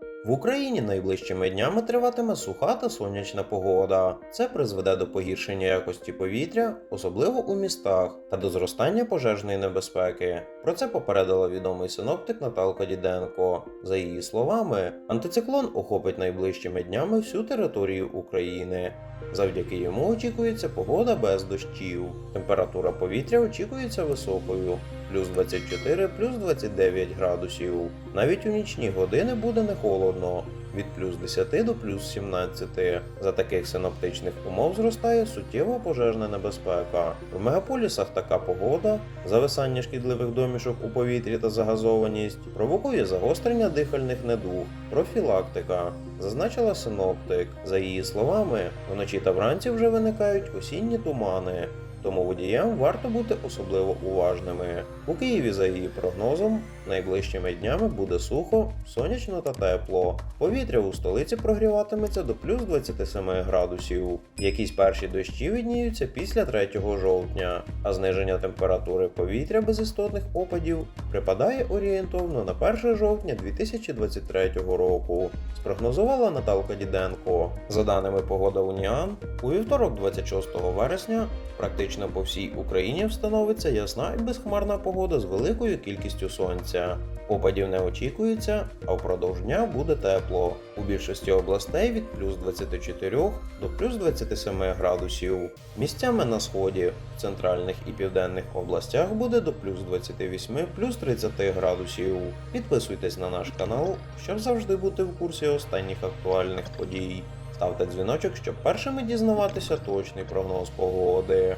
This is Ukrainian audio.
thank you В Україні найближчими днями триватиме суха та сонячна погода. Це призведе до погіршення якості повітря, особливо у містах, та до зростання пожежної небезпеки. Про це попередила відомий синоптик Наталка Діденко. За її словами, антициклон охопить найближчими днями всю територію України. Завдяки йому очікується погода без дощів. Температура повітря очікується високою плюс 24, плюс 29 градусів. Навіть у нічні години буде не холодно від плюс 10 до плюс 17. За таких синоптичних умов зростає суттєва пожежна небезпека. В мегаполісах така погода, зависання шкідливих домішок у повітрі та загазованість провокує загострення дихальних недуг, профілактика. Зазначила синоптик. За її словами, вночі та вранці вже виникають осінні тумани. Тому водіям варто бути особливо уважними. У Києві, за її прогнозом, найближчими днями буде сухо, сонячно та тепло. Повітря у столиці прогріватиметься до плюс 27 градусів. Якісь перші дощі відніються після 3 жовтня, а зниження температури повітря без істотних опадів припадає орієнтовно на 1 жовтня 2023 року. Спрогнозувала Наталка Діденко. За даними Погода Уніан, у вівторок, 26 вересня, практично по всій Україні встановиться ясна і безхмарна погода з великою кількістю сонця. Опадів не очікується, а впродовж дня буде тепло. У більшості областей від плюс 24 до плюс 27 градусів. Місцями на сході, в центральних і південних областях буде до плюс 28, плюс 30 градусів. Підписуйтесь на наш канал, щоб завжди бути в курсі останніх актуальних подій. Ставте дзвіночок, щоб першими дізнаватися точний прогноз погоди.